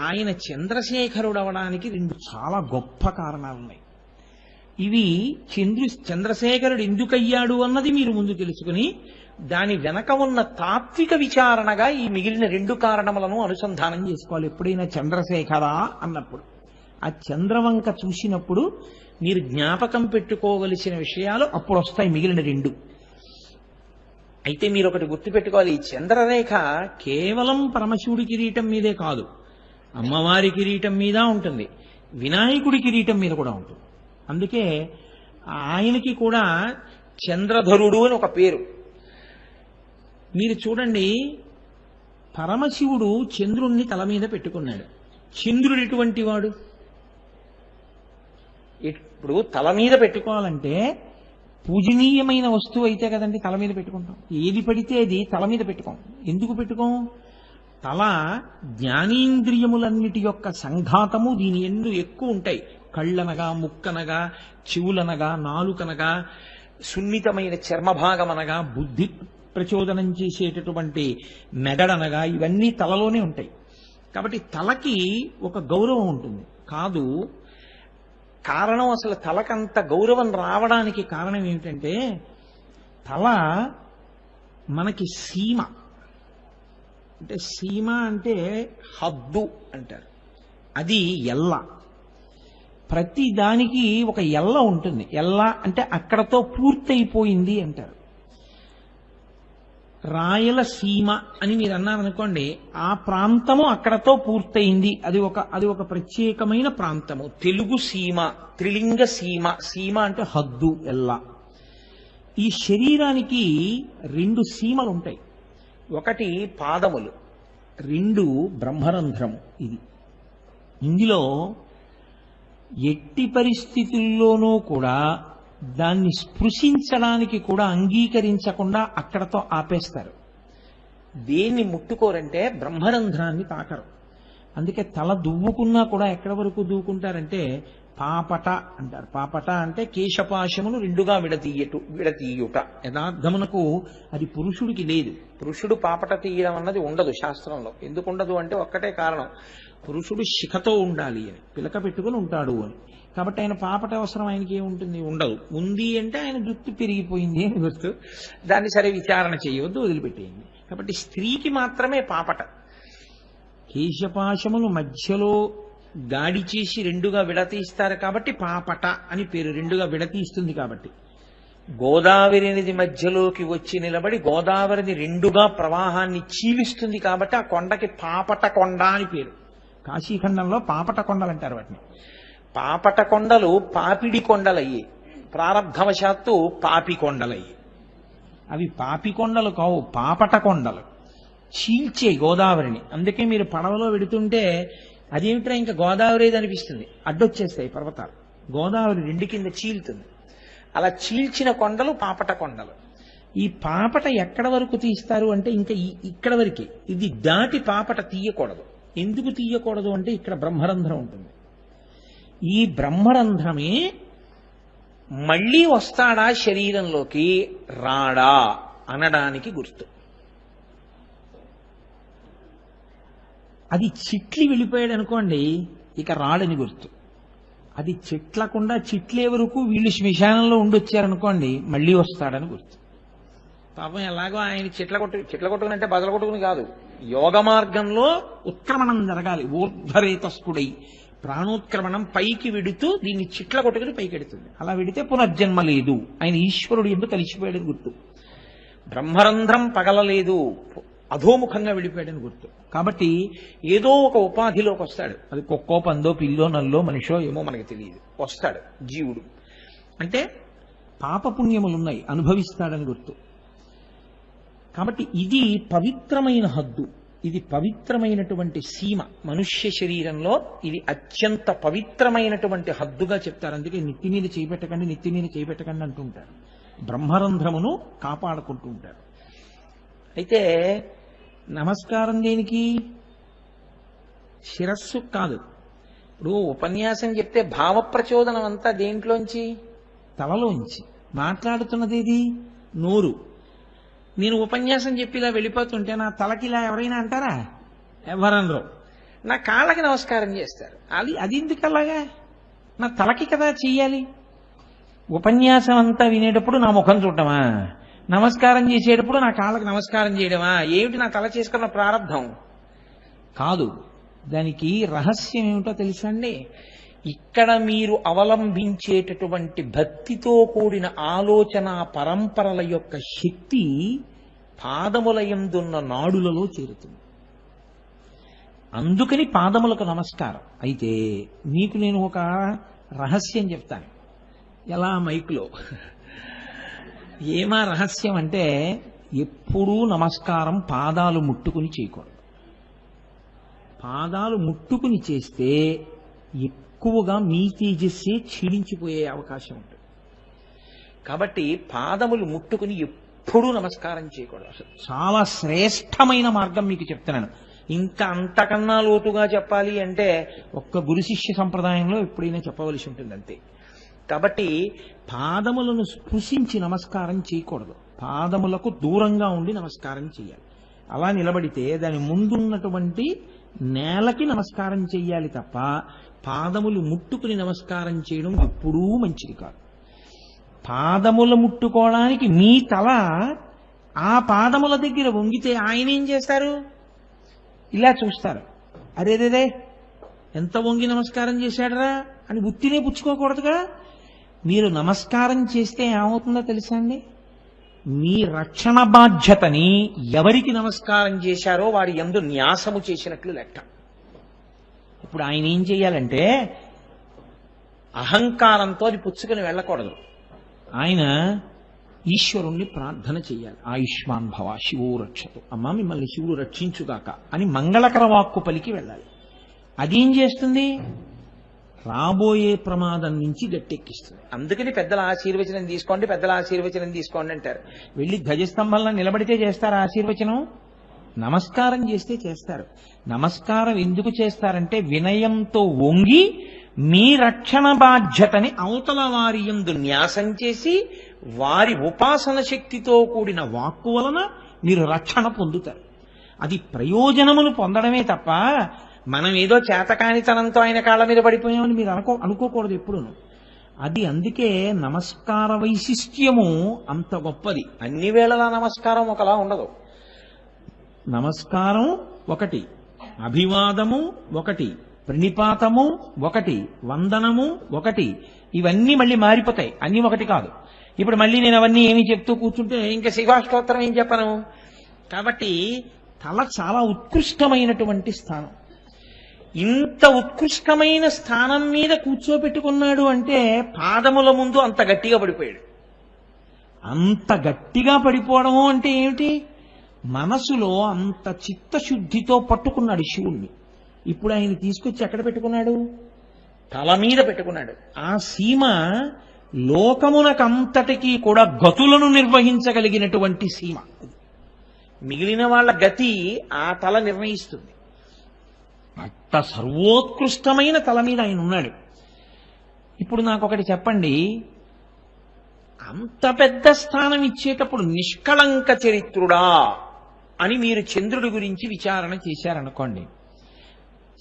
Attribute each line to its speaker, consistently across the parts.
Speaker 1: ఆయన చంద్రశేఖరుడు అవడానికి రెండు చాలా గొప్ప కారణాలు ఉన్నాయి ఇవి చంద్రు చంద్రశేఖరుడు ఎందుకయ్యాడు అన్నది మీరు ముందు తెలుసుకుని దాని వెనక ఉన్న తాత్విక విచారణగా ఈ మిగిలిన రెండు కారణములను అనుసంధానం చేసుకోవాలి. ఎప్పుడైనా చంద్రశేఖర అన్నప్పుడు. ఆ చంద్రవంక చూసినప్పుడు మీరు జ్ఞాపకం పెట్టుకోవలసిన విషయాలు అప్పుడు వస్తాయి మిగిలిన రెండు. అయితే మీరు ఒకటి గుర్తుపెట్టుకోవాలి. ఈ చంద్రరేఖ కేవలం పరమశివుడి కిరీటం మీదే కాదు. అమ్మవారి కిరీటం మీద ఉంటుంది. వినాయకుడి కిరీటం మీద కూడా ఉంటుంది. అందుకే ఆయనకి కూడా చంద్రధరుడు అని ఒక పేరు. మీరు చూడండి పరమశివుడు చంద్రుణ్ణి తల మీద పెట్టుకున్నాడు. చంద్రుడు ఎటువంటి వాడు? ఇప్పుడు తల మీద పెట్టుకోవాలంటే పూజనీయమైన వస్తువు అయితే కదండి తల మీద పెట్టుకుంటాం. ఏది పడితే అది తల మీద పెట్టుకోం. ఎందుకు పెట్టుకోం? తల జ్ఞానేంద్రియములన్నిటి యొక్క సంఘాతము దీని ఎందు ఎక్కువ ఉంటాయి. కళ్ళనగా ముక్కనగా చెవులనగా నాలుకనగా సున్నితమైన చర్మభాగమనగా బుద్ధి ప్రచోదనం చేసేటటువంటి మెదడనగా ఇవన్నీ తలలోనే ఉంటాయి. కాబట్టి తలకి ఒక గౌరవం ఉంటుంది. కాదు కారణం అసలు తలకంత గౌరవం రావడానికి కారణం ఏమిటంటే తల మనకి సీమ. అంటే సీమ అంటే హద్దు అంటారు. అది ఎల్ల. ప్రతి దానికి ఒక ఎల్ల ఉంటుంది. ఎల్ల అంటే అక్కడతో పూర్తయిపోయింది అంటారు. రాయలసీమ అని మీరు అన్నారనుకోండి ఆ ప్రాంతము అక్కడతో పూర్తయింది. అది ఒక అది ఒక ప్రత్యేకమైన ప్రాంతము. తెలుగు సీమ త్రిలింగ సీమ సీమ అంటే హద్దు ఎల్ల. ఈ శరీరానికి రెండు సీమలు ఉంటాయి ఒకటి పాదములు రెండు బ్రహ్మరంధ్రము ఇది. ఇందులో ఎట్టి పరిస్థితుల్లోనూ కూడా దాన్ని స్పృశించడానికి కూడా అంగీకరించకుండా అక్కడతో ఆపేస్తారు. దేన్ని ముట్టుకోరంటే బ్రహ్మరంధ్రాన్ని తాకరు. అందుకే తల దువ్వుకున్నా కూడా ఎక్కడి వరకు దూకుంటారంటే పాపట అంటారు. పాపట అంటే కేశపాశమును రెండుగా విడతీయటు విడతీయుట. యథార్థమునకు అది పురుషుడికి లేదు. పురుషుడు పాపట తీయడం అన్నది ఉండదు శాస్త్రంలో. ఎందుకు ఉండదు అంటే ఒక్కటే కారణం. పురుషుడు శిఖతో ఉండాలి అని పిలక పెట్టుకుని ఉంటాడు అని. కాబట్టి ఆయన పాపట అవసరం ఆయనకి ఏముంటుంది? ఉండదు. ఉంది అంటే ఆయన గుర్తు పెరిగిపోయింది అని గుర్తు. దాన్ని సరే విచారణ చేయవద్దు వదిలిపెట్టేయండి. కాబట్టి స్త్రీకి మాత్రమే పాపట. కేశపాశములు మధ్యలో దాడి చేసి రెండుగా విడతీస్తారు కాబట్టి పాపట అని పేరు రెండుగా విడతీస్తుంది కాబట్టి. గోదావరి నది మధ్యలోకి వచ్చి నిలబడి గోదావరిని రెండుగా ప్రవాహాన్ని చీలిస్తుంది కాబట్టి ఆ కొండకి పాపట కొండ అని పేరు. కాశీఖండంలో పాపట కొండలు అంటారు వాటిని. పాపట కొండలు పాపిడి కొండలయ్యి. ప్రారంధవశాత్తు పాపి కొండలయ్యి. అవి పాపి కొండలు కావు పాపట కొండలు. చీల్చే గోదావరిని. అందుకే మీరు పడవలో వెడుతుంటే అదేమిట్రా ఇంకా గోదావరి అనిపిస్తుంది? అడ్డొచ్చేస్తాయి పర్వతాలు. గోదావరి రెండు కింద చీలుతుంది. అలా చీల్చిన కొండలు పాపట కొండలు. ఈ పాపట ఎక్కడ వరకు తీస్తారు అంటే ఇంకా ఈ- ఇక్కడ వరకే. ఇది దాటి పాపట తీయకూడదు. ఎందుకు తీయకూడదు అంటే ఇక్కడ బ్రహ్మరంధ్రం ఉంటుంది. ఈ బ్రహ్మరంధ్రమే మళ్ళీ వస్తాడా శరీరంలోకి? రాడా అనడానికి గుర్తు. అది చిట్లి వెళ్ళిపోయాడు అనుకోండి ఇక రాడని గుర్తు. అది చిట్లకుండా చిట్లే వరకు వీళ్ళు శ్మశానంలో ఉండొచ్చారనుకోండి మళ్ళీ వస్తాడని గుర్తు. పాపం ఎలాగో ఆయన చిట్ల కొట్టు చిట్ల కొట్టుకునంటే బదల కొట్టుకుని కాదు. యోగ మార్గంలో ఉత్క్రమణం జరగాలి ఊర్ధరేతస్కుడై ప్రాణోత్క్రమణం పైకి విడుతూ దీన్ని చిట్ల కొట్టుకుని పైకి ఎడుతుంది అలా విడితే పునర్జన్మ లేదు. ఆయన ఈశ్వరుడు ఎందుకు కలిసిపోయాడని గుర్తు. బ్రహ్మరంధ్రం పగలలేదు. అధోముఖంగా వెళ్ళిపోయాడని గుర్తు. కాబట్టి ఏదో ఒక ఉపాధిలోకి వస్తాడు. అది కుక్కో పందో పిల్లో నల్లో మనిషో ఏమో మనకి తెలియదు. వస్తాడు జీవుడు. అంటే పాపపుణ్యములు ఉన్నాయి అనుభవిస్తాడని గుర్తు. కాబట్టి ఇది పవిత్రమైన హద్దు. ఇది పవిత్రమైనటువంటి సీమ. మనుష్య శరీరంలో ఇది అత్యంత పవిత్రమైనటువంటి హద్దుగా చెప్తారు. అందుకే నెత్తి మీద చేపెట్టకండి నెత్తి మీద చేపెట్టకండి అంటుంటారు బ్రహ్మరంధ్రమును కాపాడుకుంటూ ఉంటారు. అయితే నమస్కారం దేనికి? శిరస్సు కాదు. ఇప్పుడు ఉపన్యాసం చెప్తే భావ ప్రచోదనం అంతా దేంట్లోంచి? తలలోంచి. మాట్లాడుతున్నది ఇది నోరు. నేను ఉపన్యాసం చెప్పి ఇలా వెళ్ళిపోతుంటే నా తలకి ఇలా ఎవరైనా అంటారా? ఎవరనరు నా కాళ్ళకి నమస్కారం చేస్తారు. అది అది ఎందుకు అలాగా? నా తలకి కదా చెయ్యాలి. ఉపన్యాసం అంతా వినేటప్పుడు నా ముఖం చూడటమా? నమస్కారం చేసేటప్పుడు నా కాళ్ళకి నమస్కారం చేయడమా? ఏమిటి నా తల చేసుకున్న ప్రారంధం కాదు. దానికి రహస్యం ఏమిటో తెలుసా అండి ఇక్కడ మీరు అవలంబించేటటువంటి భక్తితో కూడిన ఆలోచన పరంపరల యొక్క శక్తి పాదములయందున్న నాడులలో చేరుతుంది. అందుకని పాదములకు నమస్కారం. అయితే మీకు నేను ఒక రహస్యం చెప్తాను. ఎలా మైక్లో? ఏమా రహస్యం అంటే ఎప్పుడూ నమస్కారం పాదాలు ముట్టుకుని చేయకూడదు. పాదాలు ముట్టుకుని చేస్తే ఎక్కువగా మీ తేజస్సే క్షీణించిపోయే అవకాశం ఉంటుంది. కాబట్టి పాదములు ముట్టుకుని ఎప్పుడూ నమస్కారం చేయకూడదు. అసలు చాలా శ్రేష్టమైన మార్గం మీకు చెప్తున్నాను. ఇంకా అంతకన్నా లోతుగా చెప్పాలి అంటే ఒక్క గురు శిష్య సంప్రదాయంలో ఎప్పుడైనా చెప్పవలసి ఉంటుంది అంతే కాబట్టి పాదములను స్పృశించి నమస్కారం చేయకూడదు. పాదములకు దూరంగా ఉండి నమస్కారం చేయాలి. అలా నిలబడితే దాని ముందున్నటువంటి నేలకి నమస్కారం చెయ్యాలి తప్ప పాదములు ముట్టుకుని నమస్కారం చేయడం ఎప్పుడూ మంచిది కాదు. పాదములు ముట్టుకోవడానికి మీ తల ఆ పాదముల దగ్గర వంగితే ఆయన ఏం చేస్తారు? ఇలా చూస్తారు. అరేరేరే ఎంత వంగి నమస్కారం చేశాడరా అని ఉత్తినే పుచ్చుకోకూడదుగా? మీరు నమస్కారం చేస్తే ఏమవుతుందో తెలుసా అండి? మీ రక్షణ బాధ్యతని ఎవరికి నమస్కారం చేశారో వాడి ఎందు న్యాసము చేసినట్లు లెక్క. ఇప్పుడు ఆయన ఏం చేయాలంటే అహంకారంతో అది పుచ్చుకొని వెళ్ళకూడదు. ఆయన ఈశ్వరుణ్ణి ప్రార్థన చేయాలి. ఆయుష్మాన్ భవ శివో రక్షతు. అమ్మ మిమ్మల్ని శివుడు రక్షించుగాక అని మంగళకర వాక్కు పలికి వెళ్ళాలి. అదేం చేస్తుంది? రాబోయే ప్రమాదం నుంచి గట్టెక్కిస్తుంది. అందుకని పెద్దల ఆశీర్వచనం తీసుకోండి పెద్దల ఆశీర్వచనం తీసుకోండి అంటారు. వెళ్ళి గజస్తంభంలో నిలబడితే చేస్తారు ఆశీర్వచనం? నమస్కారం చేస్తే చేస్తారు. నమస్కారం ఎందుకు చేస్తారంటే వినయంతో వంగి మీ రక్షణ బాధ్యతని అవతల వారి ఎందు న్యాసం చేసి వారి ఉపాసన శక్తితో కూడిన వాక్కు వలన మీరు రక్షణ పొందుతారు. అది ప్రయోజనమును పొందడమే తప్ప మనం ఏదో చేతకానితనంతో ఆయన కాళ్ళ మీద పడిపోయామని మీరు అనుకో అనుకోకూడదు ఎప్పుడూను. అది అందుకే నమస్కార వైశిష్ట్యము అంత గొప్పది. అన్ని వేళలా నమస్కారం ఒకలా ఉండదు. నమస్కారం ఒకటి అభివాదము ఒకటి ప్రణిపాతము ఒకటి వందనము ఒకటి ఇవన్నీ మళ్ళీ మారిపోతాయి. అన్ని ఒకటి కాదు. ఇప్పుడు మళ్ళీ నేను అవన్నీ ఏమి చెప్తూ కూర్చుంటే ఇంకా శివాష్టోత్తరం ఏం చెప్పను? కాబట్టి తల చాలా ఉత్కృష్టమైనటువంటి స్థానం. ఇంత ఉత్కృష్టమైన స్థానం మీద కూర్చోబెట్టుకున్నాడు అంటే పాదముల ముందు అంత గట్టిగా పడిపోయాడు. అంత గట్టిగా పడిపోవడము అంటే ఏమిటి? మనసులో అంత చిత్తశుద్ధితో పట్టుకున్నాడు శివుణ్ణి. ఇప్పుడు ఆయన తీసుకొచ్చి ఎక్కడ పెట్టుకున్నాడు? తల మీద పెట్టుకున్నాడు. ఆ సీమ లోకమునకంతటికీ కూడా గతులను నిర్వహించగలిగినటువంటి సీమ. మిగిలిన వాళ్ళ గతి ఆ తల నిర్ణయిస్తుంది. అంత సర్వోత్కృష్టమైన తల మీద ఆయన ఉన్నాడు. ఇప్పుడు నాకు ఒకటి చెప్పండి. అంత పెద్ద స్థానం ఇచ్చేటప్పుడు నిష్కళంక చరిత్రుడా అని మీరు చంద్రుడి గురించి విచారణ చేశారనుకోండి.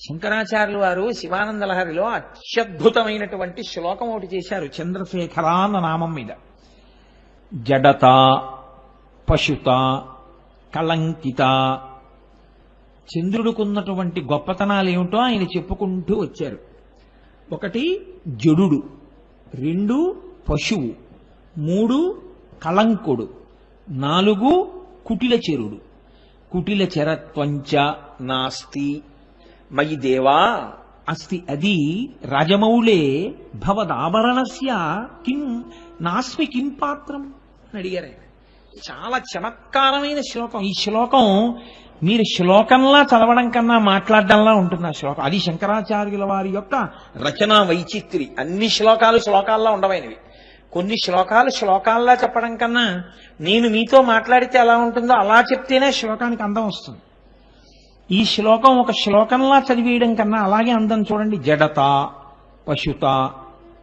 Speaker 1: శంకరాచార్యులు వారు శివానంద లహరిలో అత్యద్భుతమైనటువంటి శ్లోకం ఒకటి చేశారు చంద్రశేఖర అన్న నామం మీద. జడత పశుత కళంకిత చంద్రుడికున్నటువంటి గొప్పతనాలు ఏమిటో ఆయన చెప్పుకుంటూ వచ్చారు. ఒకటి జడుడు రెండు పశువు మూడు కళంకుడు నాలుగు కుటిల చెరుడు. కుటిల చెరత్వంచ నాస్తి. మయి దేవా అస్తి అది రాజమౌళే భవదాభరణస్య కిం నాస్మి కిం పాత్రం అని అడిగారు ఆయన. చాలా చమత్కారమైన శ్లోకం. ఈ శ్లోకం మీరు శ్లోకంలా చదవడం కన్నా మాట్లాడడంలా ఉంటుంది ఆ శ్లోకం. అది శంకరాచార్యుల వారి యొక్క రచనా వైచిత్రి. అన్ని శ్లోకాలు శ్లోకాల్లో ఉండవైనవి. కొన్ని శ్లోకాలు శ్లోకాల్లా చెప్పడం కన్నా నేను మీతో మాట్లాడితే ఎలా ఉంటుందో అలా చెప్తేనే శ్లోకానికి అందం వస్తుంది. ఈ శ్లోకం ఒక శ్లోకంలా చదివేయడం కన్నా అలాగే అందం చూడండి. జడత పశుత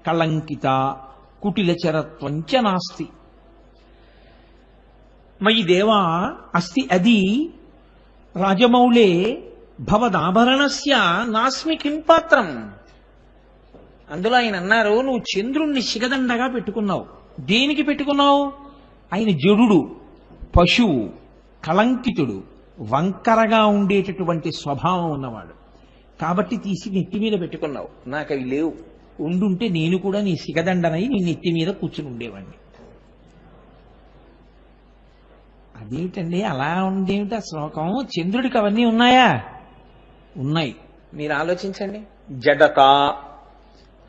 Speaker 1: కళంకిత కుటిలచరత్వంచ నాస్తి. మయి దేవా అస్తి అది రాజమౌళే భవదాభరణస్య నాస్మి కిం పాత్రం. అందులో ఆయన అన్నారు నువ్వు చంద్రుణ్ణి శిగదండగా పెట్టుకున్నావు. దేనికి పెట్టుకున్నావు? ఆయన జడుడు పశువు కళంకితుడు వంకరగా ఉండేటటువంటి స్వభావం ఉన్నవాడు. కాబట్టి తీసి నెత్తి మీద పెట్టుకున్నావు. నాకు అవి లేవు. ఉండుంటే నేను కూడా నీ సిగదండనై నీ నెత్తి మీద కూర్చుని ఉండేవాడిని అదేమిటండి అలా ఉండేమిటి ఆ శ్లోకం? చంద్రుడికి అవన్నీ ఉన్నాయా? ఉన్నాయి. మీరు ఆలోచించండి. జడత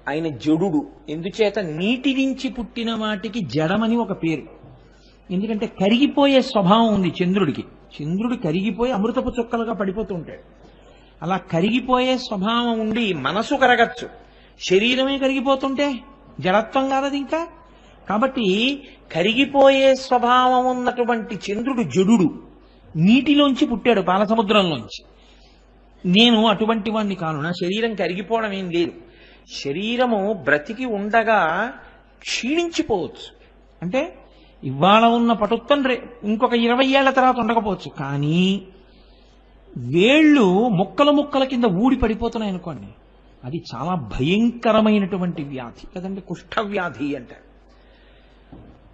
Speaker 1: ఆయన జడుడు. ఎందుచేత నీటి నుంచి పుట్టిన వాటికి జడమని ఒక పేరు. ఎందుకంటే కరిగిపోయే స్వభావం ఉంది చంద్రుడికి. చంద్రుడు కరిగిపోయి అమృతపు చుక్కలుగా పడిపోతూ ఉంటాడు అలా కరిగిపోయే స్వభావం ఉండి మనసు కరగచ్చు. శరీరమే కరిగిపోతుంటే? జడత్వం కాదది ఇంకా కాబట్టి కరిగిపోయే స్వభావం ఉన్నటువంటి చంద్రుడు జడుడు. నీటిలోంచి పుట్టాడు పాలసముద్రంలోంచి. నేను అటువంటి వాడిని కాను. నా శరీరం కరిగిపోవడం ఏం లేదు. శరీరము బ్రతికి ఉండగా క్షీణించిపోవచ్చు. అంటే ఇవాళ ఉన్న పటుత్వం రే ఇంకొక ఇరవై ఏళ్ళ తర్వాత ఉండకపోవచ్చు. కానీ వేళ్ళు ముక్కల ముక్కల కింద ఊడి పడిపోతున్నాయి అనుకోండి. అది చాలా భయంకరమైనటువంటి వ్యాధి. కదండి? కుష్ఠ వ్యాధి అంటారు.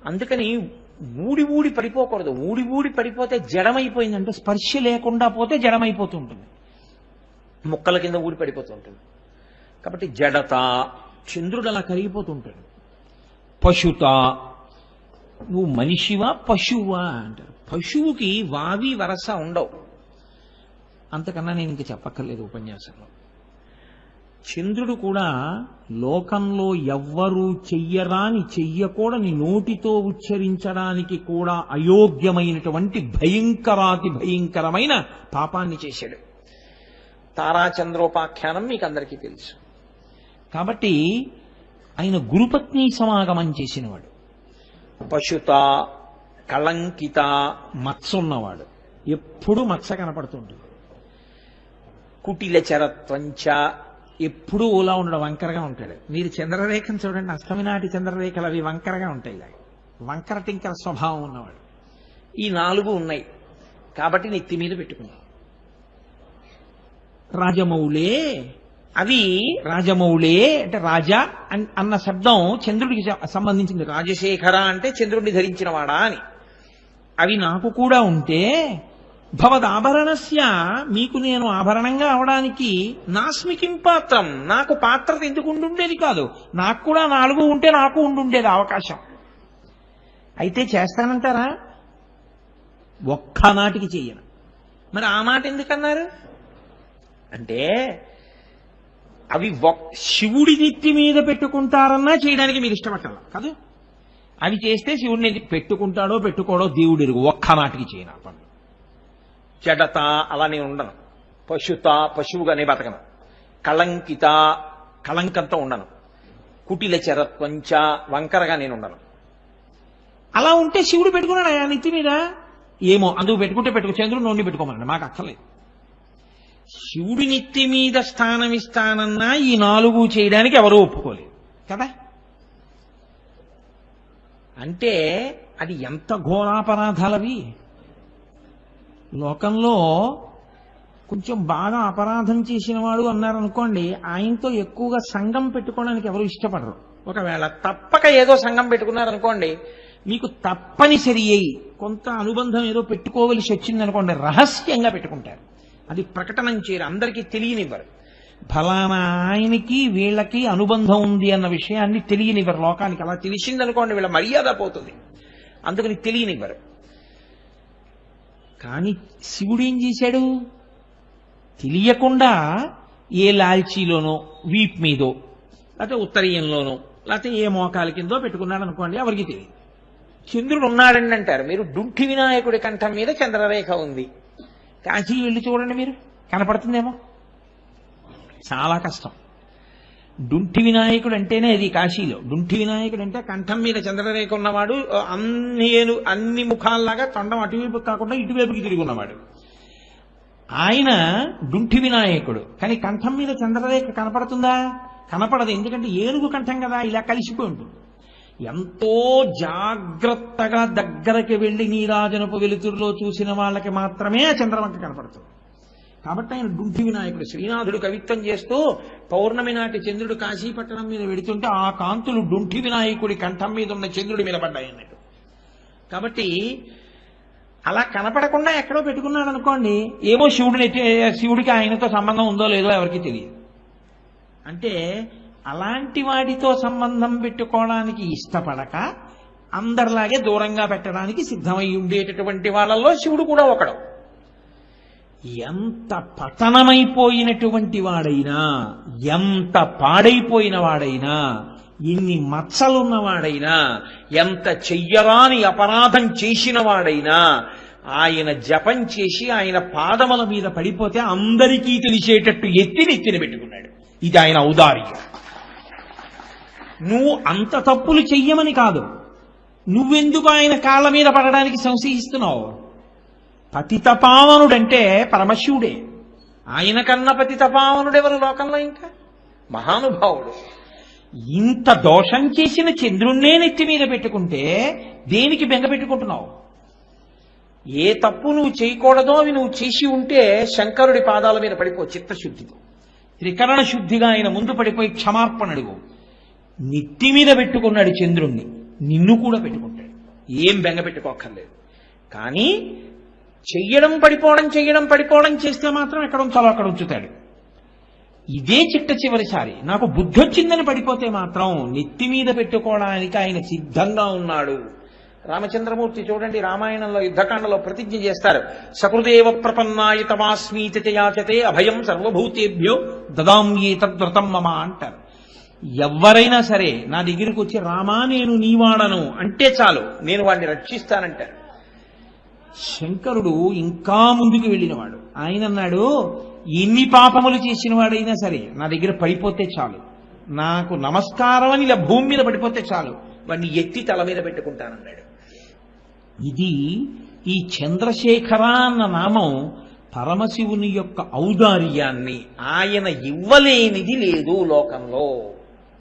Speaker 1: అందుకని ఊడి ఊడి పడిపోకూడదు. ఊడి ఊడి పడిపోతే జడమైపోయిందంటే స్పర్శ లేకుండా పోతే జడమైపోతుంటుంది. ముక్కల కింద ఊడి పడిపోతుంటుంది. కాబట్టి జడత చంద్రుడు అలా కరిగిపోతుంటాడు. పశుత నువ్వు మనిషివా పశువా? అంటారు. పశువుకి వావి వరస ఉండవు. అంతకన్నా నేను ఇంక చెప్పక్కర్లేదు ఉపన్యాసంలో. చంద్రుడు కూడా లోకంలో ఎవ్వరూ చెయ్యరాని చెయ్యకూడని నోటితో ఉచ్చరించడానికి కూడా అయోగ్యమైనటువంటి భయంకరాతి భయంకరమైన పాపాన్ని చేశాడు. తారాచంద్రోపాఖ్యానం మీకు అందరికీ తెలుసు. కాబట్టి ఆయన గురుపత్ని సమాగమం చేసినవాడు. పశుత కళంకిత మత్సున్నవాడు ఎప్పుడూ మత్స కనపడుతుంటుంది. కుటిలచరత్వంచ ఎప్పుడూ ఓలా ఉండడం వంకరగా ఉంటాడు. మీరు చంద్రరేఖను చూడండి అస్తమినాటి చంద్రరేఖలు అవి వంకరగా ఉంటాయి. ఇలా వంకర టింకర స్వభావం ఉన్నవాడు. ఈ నాలుగు ఉన్నాయి. కాబట్టి నెత్తి మీద పెట్టుకున్నాం రాజమౌళే అవి రాజమౌళే అంటే రాజా అన్- అన్న శబ్దం చంద్రుడికి సంబంధించింది. రాజశేఖర అంటే చంద్రుడిని ధరించినవాడా అని. అవి నాకు కూడా ఉంటే భవదాభరణస్య మీకు నేను ఆభరణంగా అవడానికి నాస్మికిం పాత్రం నాకు పాత్ర ఎందుకు ఉండుండేది కాదు. నాకు కూడా నాలుగు ఉంటే నాకు ఉండుండేది అవకాశం. అయితే చేస్తానంటారా? ఒక్కనాటికి చెయ్యను. మరి ఆ మాట ఎందుకన్నారు? అంటే అవి శివుడి నెత్తి మీద పెట్టుకుంటారన్నా చేయడానికి మీరు ఇష్టపడాలి కాదు. అవి చేస్తే శివుడిని పెట్టుకుంటాడో పెట్టుకోడో దేవుడు ఎరుగు. ఒక్కనాటికి చేయను పని. జడత అలా నేను ఉండను. పశుత పశువుగానే బతకను. కళంకిత కళంకంతో ఉండను. కుటిల చరత్వంచ వంకరగా నేను ఉండను. అలా ఉంటే శివుడు పెట్టుకున్నాడు ఆ నెత్తి మీద? ఏమో అందుకు పెట్టుకుంటే పెట్టుకో చంద్రుడు నోండి పెట్టుకోమన్నాడు. మాకు అక్కర్లేదు. శివుడి నెత్తి మీద స్థానం ఇస్తానన్నా ఈ నాలుగు చేయడానికి ఎవరూ ఒప్పుకోలేదు. కదా? అంటే అది ఎంత ఘోరాపరాధాలవి? లోకంలో కొంచెం బాగా అపరాధం చేసిన వాడు అన్నారనుకోండి ఆయనతో ఎక్కువగా సంఘం పెట్టుకోవడానికి ఎవరు ఇష్టపడరు. ఒకవేళ తప్పక ఏదో సంఘం పెట్టుకున్నారనుకోండి మీకు తప్పనిసరి అయి కొంత అనుబంధం ఏదో పెట్టుకోవలసి వచ్చిందనుకోండి రహస్యంగా పెట్టుకుంటారు. అది ప్రకటనం చేయరు అందరికీ తెలియనివ్వరు. ఫలానా ఆయనకి వీళ్ళకి అనుబంధం ఉంది అన్న విషయాన్ని తెలియనివ్వరు. లోకానికి అలా తెలిసిందనుకోండి వీళ్ళ మర్యాద పోతుంది. అందుకని తెలియనివ్వరు. కానీ శివుడు ఏం చేశాడు? తెలియకుండా ఏ లాల్చీలోనో వీప్ మీదో లేకపోతే ఉత్తరీయంలోనో లేకపోతే ఏ మోకాల కిందో పెట్టుకున్నాడు అనుకోండి ఎవరికి తెలియదు. చంద్రుడు ఉన్నాడండి అంటారు. మీరు డుంఠి వినాయకుడి కంఠం మీద చంద్రరేఖ ఉంది. కాశీ వెళ్ళి చూడండి మీరు. కనపడుతుందేమో? చాలా కష్టం. డుంఠి వినాయకుడు అంటేనే అది కాశీలో. డుంఠి వినాయకుడు అంటే కంఠం మీద చంద్రరేఖ ఉన్నవాడు అన్ని ఏను- అన్ని ముఖాల్లాగా తొండం అటువైపు కాకుండా ఇటువైపుకి తిరిగి ఉన్నవాడు. ఆయన డుంఠి వినాయకుడు. కానీ కంఠం మీద చంద్రరేఖ కనపడుతుందా? కనపడదు. ఎందుకంటే ఏనుగు కంఠం కదా ఇలా కలిసిపోయి ఉంటుంది. ఎంతో జాగ్రత్తగా దగ్గరకి వెళ్ళి నీరాజనపు వెలుతురులో చూసిన వాళ్ళకి మాత్రమే ఆ చంద్రవంక కనపడుతుంది. కాబట్టి ఆయన గుడ్డి వినాయకుడు. శ్రీనాథుడు కవిత్వం చేస్తూ పౌర్ణమి నాటి చంద్రుడు కాశీపట్టణం మీద వెడుతుంటే ఆ కాంతులు డుంఠి వినాయకుడి కంఠం మీద ఉన్న చంద్రుడి మీద పడ్డాయి అన్నట్టు. కాబట్టి అలా కనపడకుండా ఎక్కడో పెట్టుకున్నాడు అనుకోండి ఏమో శివుడిని శివుడికి ఆయనతో సంబంధం ఉందో లేదో ఎవరికి తెలియదు. అంటే అలాంటి వాటితో సంబంధం పెట్టుకోవడానికి ఇష్టపడక అందరిలాగే దూరంగా పెట్టడానికి సిద్ధమై ఉండేటటువంటి వాళ్ళల్లో శివుడు కూడా ఒకడు. ఎంత పతనమైపోయినటువంటి వాడైనా ఎంత పాడైపోయిన వాడైనా ఎన్ని మచ్చలున్నవాడైనా ఎంత చెయ్యరాని అపరాధం చేసిన వాడైనా ఆయన జపం చేసి ఆయన పాదముల మీద పడిపోతే అందరికీ తెలిసేటట్టు ఎత్తి నెత్తిన పెట్టుకున్నాడు. ఇది ఆయన ఔదార్యం. నువ్వు అంత తప్పులు చెయ్యమని కాదు. నువ్వెందుకు ఆయన కాళ్ళ మీద పడడానికి సంశయిస్తున్నావు? పతితపావనుడంటే పరమశివుడే. ఆయన కన్నా పతితపావనుడెవరు లోకంలో ఇంకా? మహానుభావుడు. ఇంత దోషం చేసిన చంద్రుణ్ణే నెత్తి మీద పెట్టుకుంటే దేనికి బెంగ పెట్టుకుంటున్నావు? ఏ తప్పు నువ్వు చేయకూడదో అవి నువ్వు చేసి ఉంటే శంకరుడి పాదాల మీద పడిపో చిత్తశుద్ధితో. త్రికరణ శుద్ధిగా ఆయన ముందు పడిపోయి క్షమార్పణ అడుగు నెత్తి మీద పెట్టుకున్నాడు చంద్రుణ్ణి. నిన్ను కూడా పెట్టుకుంటాడు. ఏం బెంగ పెట్టుకోక్కర్లేదు. కానీ చెయ్యడం పడిపోవడం చెయ్యడం పడిపోవడం చేస్తే మాత్రం ఎక్కడ ఉంచాలో అక్కడ ఉంచుతాడు. ఇదే చిట్ట చివరిసారి. నాకు బుద్ధి వచ్చిందని పడిపోతే మాత్రం నెత్తి మీద పెట్టుకోవడానికి ఆయన సిద్ధంగా ఉన్నాడు. రామచంద్రమూర్తి చూడండి రామాయణంలో యుద్ధకాండలో ప్రతిజ్ఞ చేస్తారు. సకృదేవ ప్రపన్నాయ అభయం సర్వభూతేభ్యో దదాంయే తద్వ్రతం మమ అంటారు. ఎవరైనా సరే నా దగ్గరికి వచ్చి రామా నేను నీవాడను. అంటే చాలు నేను వాడిని రక్షిస్తానంటారు. శంకరుడు ఇంకా ముందుకు వెళ్ళినవాడు. ఆయన అన్నాడు ఎన్ని పాపములు చేసిన వాడైనా సరే నా దగ్గర పడిపోతే చాలు. నాకు నమస్కారం అని ఇలా భూమి మీద పడిపోతే చాలు. వాడిని ఎత్తి తల మీద పెట్టుకుంటానన్నాడు. ఇది ఈ చంద్రశేఖర అన్న నామం పరమశివుని యొక్క ఔదార్యాన్ని ఆయన ఇవ్వలేనిది లేదు లోకంలో.